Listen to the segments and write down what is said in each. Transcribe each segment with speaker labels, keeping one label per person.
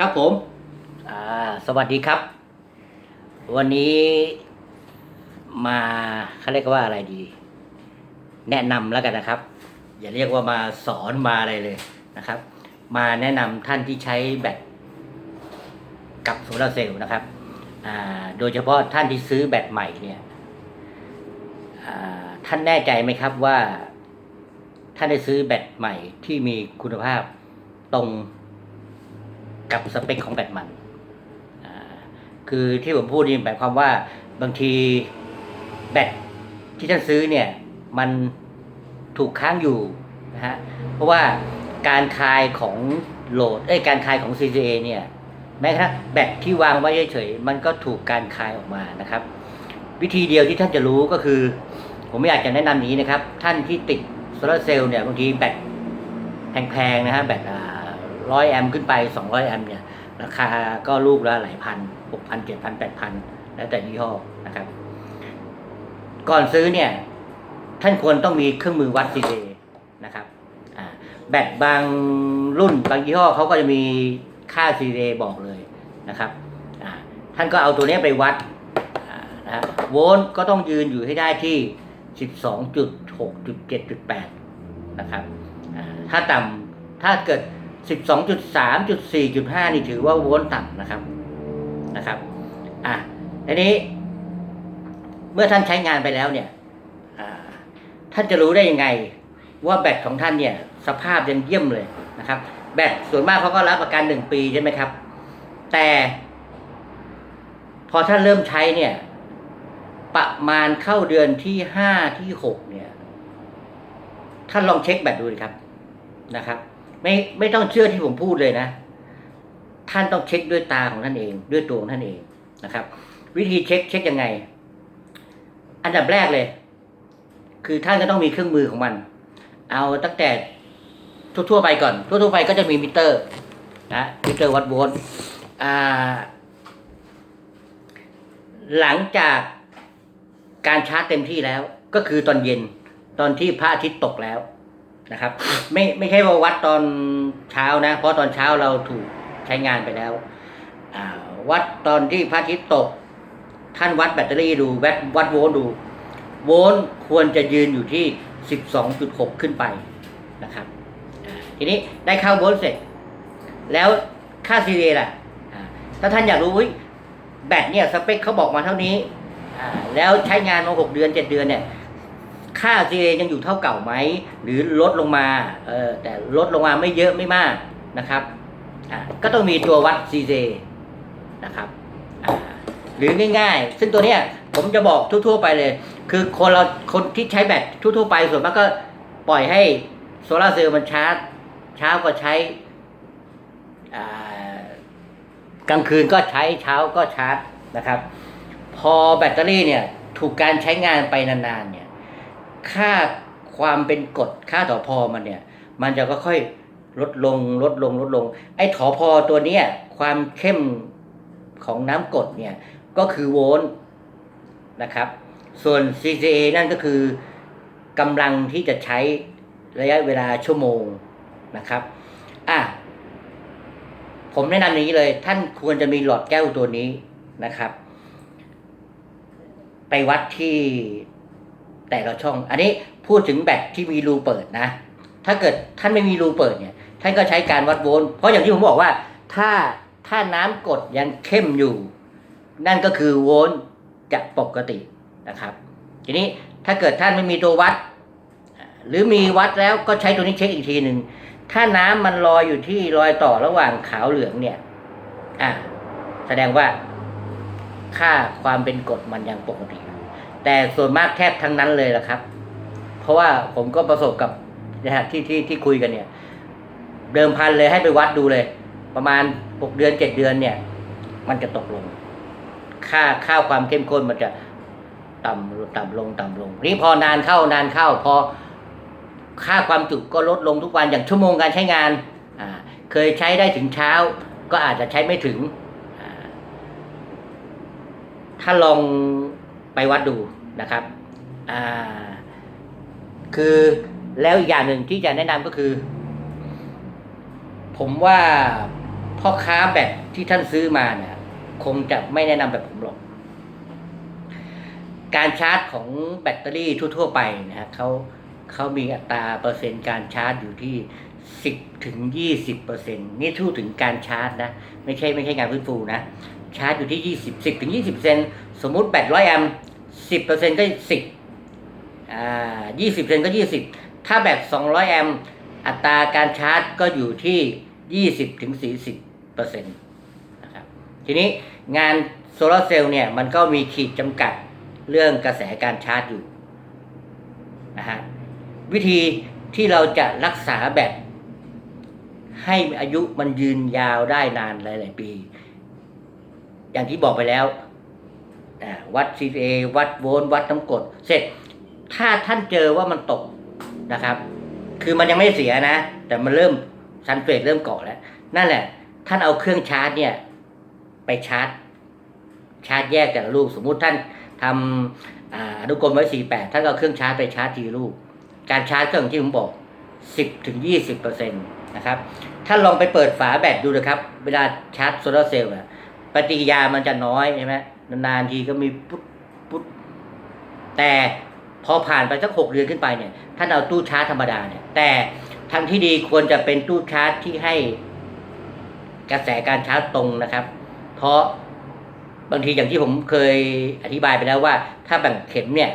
Speaker 1: ครับผม อ่า สวัสดีครับ วันนี้มาเขาเรียกว่าอะไรดี แนะนำแล้วกันนะครับ อย่าเรียกว่ามาสอนมาอะไรเลยนะครับ มาแนะนำท่านที่ใช้แบตกับโซลาเซลล์นะครับ อ่า โดยเฉพาะท่านที่ซื้อแบตใหม่เนี่ย อ่า ท่านแน่ใจไหมครับว่า ท่านได้ซื้อแบตใหม่ที่มีคุณภาพตรง กับสเปคของแบตมันคือที่ผมพูดนี่หมายความว่าบางทีแบตที่ท่านซื้อเนี่ย มันถูกค้างอยู่นะฮะเพราะว่าการคายของโหลดเอ้ยการคายของ CCA เนี่ยแม้กระทั่งแบตที่วางไว้เฉยๆมันก็ถูกการคายออกมานะครับ วิธีเดียวที่ท่านจะรู้ก็คือ ผมไม่อยากจะแนะนำอย่านี้นะครับ ท่านที่ติดโซลาร์เซลล์เนี่ยบางทีแบตแพงๆนะฮะแบตอ่า ร้อยแอมขึ้นไปสองร้อยแอมเนี่ย ราคาก็ลูกละหลายพันหกพันเจ็ดพันแปดพันแล้วแต่ยี่ห้อนะครับ ก่อนซื้อเนี่ย ท่านควรต้องมีเครื่องมือวัดซีเนะครับแบตบางรุ่นบางยี่ห้อเขาก็จะมีค่าซีเบอกเลยนะครับท่านก็เอาตัวนี้ไปวัดนะโวลต์ก็ต้องยืนอยู่ให้ได้ที่ 12.6.7.8 นะครับถ้าต่ำถ้าเกิด 12.3.4.5 นี่ถือว่าโวลต์ต่ำนะครับนะครับอะทีนี้ เมื่อท่านใช้งานไปแล้วเนี่ยท่านจะรู้ได้ยังไงว่าแบตของท่านเนี่ย สภาพยังเยี่ยมเลยนะครับ แบตส่วนมากเขาก็รับประกันหนึ่งปีใช่ไหมครับ แต่ พอท่านเริ่มใช้เนี่ย ประมาณเข้าเดือนที่ห้าที่หกเนี่ย ท่านลองเช็คแบตดูครับนะครับ ไม่ไม่ต้องเชื่อที่ผมพูดเลยนะ ท่านต้องเช็คด้วยตาของท่านเอง ด้วยตัวของท่านเองนะครับ วิธีเช็คเช็คยังไง อันดับแรกเลย คือท่านก็ต้องมีเครื่องมือของมัน เอาตั้งแต่ทั่วๆไปก่อน ทั่วๆไปก็จะมีมิเตอร์นะมิเตอร์วัดโวลต์หลังจากการชาร์จเต็มที่แล้ว ก็คือตอนเย็นตอนที่พระอาทิตย์ตกแล้ว นะครับ ไม่ไม่ใช่ว่าวัดตอนเช้านะ เพราะตอนเช้าเราถูกใช้งานไปแล้ววัดตอนที่พระอาทิตย์ตก ท่านวัดแบตเตอรี่ดูวัดวัดโวลต์ดู โวลต์ควรจะยืนอยู่ที่ 12.6 ขึ้นไปนะครับทีนี้ได้เข้าโวลต์เสร็จ แล้วค่า CA ล่ะอ่าถ้าท่านอยากรู้เฮ้ยแบตเนี่ยสเปคเขาบอกมาเท่านี้แล้วใช้งานมา 6 เดือน 7 เดือนเนี่ย ค่า CA ยังอยู่เท่าเก่าไหม หรือลดลงมาเออแต่ลดลงมาไม่เยอะไม่มากนะครับอ่าก็ต้องมีตัววัด CA นะครับอ่าหรือง่ายๆ ซึ่งตัวเนี้ยผมจะบอกทั่วๆไปเลย คือคนเราคนที่ใช้แบตทั่วๆไปส่วนมากก็ปล่อยให้โซลาเซลล์มันชาร์จเช้าก็ใช้อ่ากลางคืนก็ใช้เช้าก็ชาร์จนะครับ พอแบตเตอรี่เนี่ยถูกการใช้งานไปนานๆเนี่ย ค่าความเป็นกรดค่าต่อพอมันเนี่ย มันจะก็ค่อยลดลงลดลงลดลง ไอ้ถอพอตัวเนี้ยความเข้มของน้ำกรดเนี่ยก็คือโวลต์นะครับ ส่วน CCA นั่นก็คือกำลังที่จะใช้ระยะเวลาชั่วโมงนะครับอะผมแนะนำอย่างนี้เลย ท่านควรจะมีหลอดแก้วตัวนี้นะครับ ไปวัดที่ แต่ละช่อง อันนี้พูดถึงแบตที่มีรูเปิดนะ ถ้าเกิดท่านไม่มีรูเปิดเนี่ยท่านก็ใช้การวัดโวลต์เพราะอย่างที่ผมบอกว่า ถ้าถ้าน้ำกดยังเข้มอยู่ นั่นก็คือโวลต์จะปกตินะครับ ทีนี้ถ้าเกิดท่านไม่มีตัววัด หรือมีวัดแล้วก็ใช้ตัวนี้เช็คอีกทีหนึ่งถ้าน้ำมันลอยอยู่ที่รอยต่อระหว่างขาวเหลืองเนี่ยอ่าแสดงว่าค่าความเป็นกรดมันยังปกติ แต่ส่วนมากแทบทั้งนั้นเลยละครับ เพราะว่าผมก็ประสบกับนะฮะที่ที่ที่คุยกันเนี่ย เดิมพันเลยให้ไปวัดดูเลย ประมาณหกเดือนเจ็ดเดือนเนี่ย มันจะตกลง ค่าค่าความเข้มข้นมันจะต่ำต่ำลงต่ำลงนี่พอนานเข้านานเข้า พอค่าความจุก็ลดลงทุกวันอย่างชั่วโมงการใช้งานอ่าเคยใช้ได้ถึงเช้า ก็อาจจะใช้ไม่ถึง ถ้าลอง ไปวัดดูนะครับอ่าคือแล้วอีกอย่างหนึ่งที่จะแนะนำก็คือ ผมว่าพ่อค้าแบตที่ท่านซื้อมาเนี่ยคงจะไม่แนะนำแบบผมหรอก การชาร์จของแบตเตอรี่ทั่ว ๆ ไปนะฮะเขาเขามีอัตราเปอร์เซ็นต์การชาร์จอยู่ที่สิบถึงยี่สิบเปอร์เซ็นต์นี่ทูดถึงการชาร์จนะ ไม่ใช่ไม่ใช่งานฟื้นฟูนะ ชาร์จอยู่ที่ยี่สิบสิบถึงยี่สิบเซนสมมุติแบตร้อยแอมป์สิบเปอร์เซ็นต์ก็สิบอ่ายี่สิบเซนก็ยี่สิบถ้าแบตสองร้อยแอมป์อัตราการชาร์จก็อยู่ที่ยี่สิบถึงสี่สิบเปอร์เซ็นต์นะครับทีนี้งานโซลาร์เซลล์เนี่ยมันก็มีขีดจำกัดเรื่องกระแสการชาร์จอยู่นะฮะวิธีที่เราจะรักษาแบตให้อายุมันยืนยาวได้นานหลาย ๆ ปี อย่างที่บอกไปแล้ววัด CA วัดโวลต์วัดน้ำกรดเสร็จ ถ้าท่านเจอว่ามันตกนะครับ คือมันยังไม่เสียนะ แต่มันเริ่มซันเฟรตเริ่มเกาะแล้ว นั่นแหละ ท่านเอาเครื่องชาร์จเนี่ย ไปชาร์จ ชาร์จแยกแต่ละลูก สมมุติท่านทำอนุกรมไว้สี่แปดท่านเอาเครื่องชาร์จไปชาร์จทีละลูก การชาร์จเครื่องที่ผมบอกสิบถึงยี่สิบเปอร์เซ็นต์นะครับ ท่านลองไปเปิดฝาแบตดูนะครับ เวลาชาร์จโซลาร์เซลล์อะ ปฏิกิริยามันจะน้อยใช่ไหมนานๆทีก็มีปุ๊บปุ๊บแต่พอผ่านไปสักหกเดือนขึ้นไปเนี่ยท่านเอาตู้ชาร์จธรรมดาเนี่ย แต่ทางที่ดีควรจะเป็นตู้ชาร์จที่ให้กระแสการชาร์จตรงนะครับ เพราะบางทีอย่างที่ผมเคยอธิบายไปแล้วว่า ถ้าแบ่งเข็มเนี่ย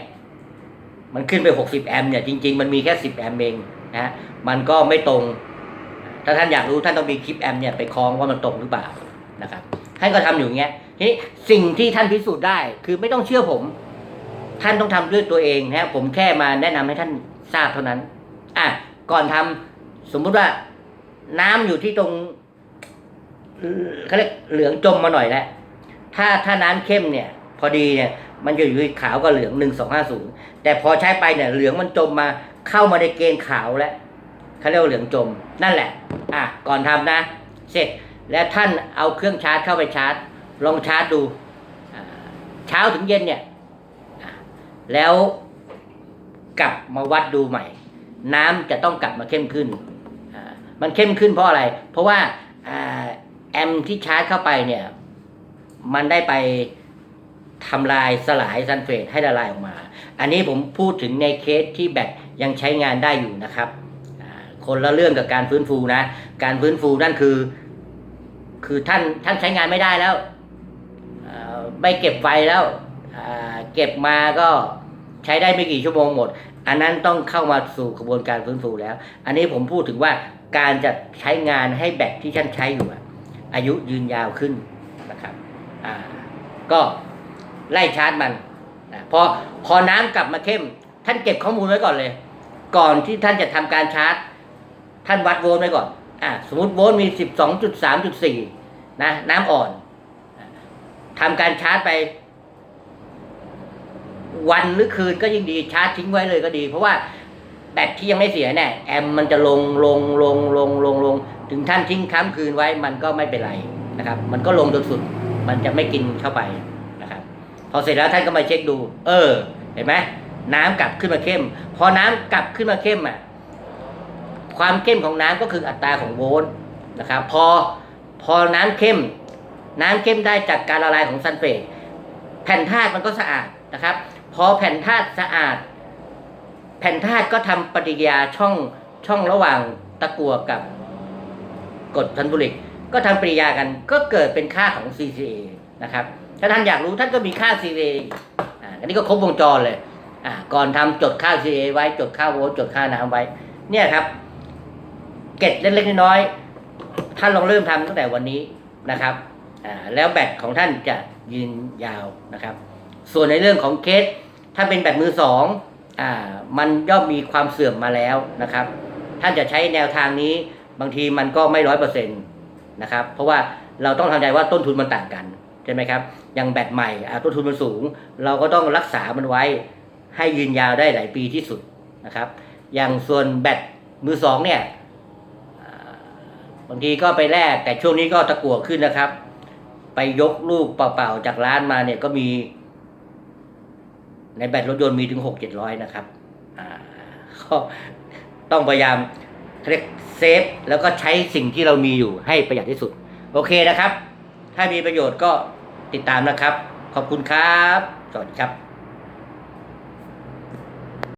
Speaker 1: มันขึ้นไป 60 แอมป์เนี่ย จริง ๆ มันมีแค่ 10 แอมป์เองนะฮะมันก็ไม่ตรง ถ้าท่านอยากรู้ท่านต้องมีคลิปแอมป์เนี่ยไปคล้องว่ามันตรงหรือเปล่านะครับ ท่านก็ทำอยู่เงี้ยทีนี้สิ่งที่ท่านพิสูจน์ได้ คือไม่ต้องเชื่อผม ท่านต้องทำด้วยตัวเองนะผมแค่มาแนะนำให้ท่านทราบเท่านั้น อะก่อนทำสมมุติว่าน้ำอยู่ที่ตรงเขาเรียกเหลืองจมมาหน่อยแล้วถ้าถ้าน้ำเข้มเนี่ย พอดีเนี่ยมันจะอยู่ที่ขาวกับเหลืองหนึ่งสองห้าศูนย์แต่พอใช้ไปเนี่ยเหลืองมันจมมาเข้ามาในเกณฑ์ขาวแล้วเขาเรียกว่าเหลืองจมนั่นแหละ อะก่อนทำนะ เสร็จ แล้วท่านเอาเครื่องชาร์จเข้าไปชาร์จ ลองชาร์จดูเช้าถึงเย็นเนี่ยแล้วกลับมาวัดดูใหม่ น้ำจะต้องกลับมาเข้มขึ้น มันเข้มขึ้นเพราะอะไร เพราะว่าแอมที่ชาร์จเข้าไปเนี่ย มันได้ไปทำลายสลายซัลเฟตให้ละลายออกมา อันนี้ผมพูดถึงในเคสที่แบตยังใช้งานได้อยู่นะครับ คนละเรื่องกับการฟื้นฟูนะ การฟื้นฟูนั่นคือ คือท่านท่านใช้งานไม่ได้แล้วไม่เก็บไฟแล้วเก็บมาก็ใช้ได้ไม่กี่ชั่วโมงหมด อันนั้นต้องเข้ามาสู่กระบวนการฟื้นฟูแล้ว อันนี้ผมพูดถึงว่าการจะใช้งานให้แบตที่ท่านใช้อยู่อายุยืนยาวขึ้นนะครับก็ไล่ชาร์จมันนะพอพอน้ำกลับมาเข้ม ท่านเก็บข้อมูลไว้ก่อนเลย ก่อนที่ท่านจะทำการชาร์จ ท่านวัดโวลต์ไว้ก่อน อ่าสมมติโวลต์มีสิบสองจุดสามจุดสี่นะน้ำอ่อนทำการชาร์จไป วันหรือคืนก็ยิ่งดีชาร์จทิ้งไว้เลยก็ดี เพราะว่าแบตที่ยังไม่เสียเนี่ยแอมมันจะลงลงลงลงลงลง ถึงท่านทิ้งค้ำคืนไว้มันก็ไม่เป็นไรนะครับ มันก็ลงจนสุด มันจะไม่กินเข้าไปนะครับ พอเสร็จแล้วท่านก็มาเช็คดู เออ เห็นไหมน้ำกลับขึ้นมาเข้ม พอน้ำกลับขึ้นมาเข้มอะ ความเข้มของน้ำก็คืออัตราของโวลต์นะครับพอพอน้ำเข้ม น้ำเข้มได้จากการละลายของซัลเฟตแผ่นธาตุมันก็สะอาดนะครับ พอแผ่นธาตุสะอาด แผ่นธาตุก็ทำปฏิกิริยาช่องช่องระหว่างตะกั่วกับกรดซัลฟูริก ก็ทำปฏิกิริยากันก็เกิดเป็นค่าของ CCA นะครับถ้าท่านอยากรู้ท่านก็มีค่า CCA อ่าอันนี้ก็ครบวงจรเลยอ่าก่อนทำจดค่า CCA ไว้จดค่าโวลต์จดค่าน้ำไว้ เนี่ยครับ เก็ดเล็กๆน้อยๆท่านลองเริ่มทำตั้งแต่วันนี้นะครับแล้วแบตของท่านจะยืนยาวนะครับ ส่วนในเรื่องของเคสถ้าเป็นแบตมือสองอ่ามันย่อมมีความเสื่อมมาแล้วนะครับ ท่านจะใช้แนวทางนี้บางทีมันก็ไม่ร้อยเปอร์เซ็นต์นะครับ เพราะว่าเราต้องทำใจว่าต้นทุนมันต่างกันใช่ไหมครับอย่างแบตใหม่ต้นทุนมันสูง เราก็ต้องรักษามันไว้ให้ยืนยาวได้หลายปีที่สุดนะครับ อย่างส่วนแบตมือสองเนี่ย บางทีก็ไปแลกแต่ช่วงนี้ก็ตะกั่วขึ้นนะครับ ไปยกลูกเปล่าๆจากร้านมาเนี่ยก็มี ในแบตรถยนต์มีถึงหกเจ็ดร้อยนะครับก็ต้องพยายามเรียกเซฟแล้วก็ใช้สิ่งที่เรามีอยู่ให้ประหยัดที่สุด โอเคนะครับ ถ้ามีประโยชน์ก็ติดตามนะครับ ขอบคุณครับ สวัสดีครับ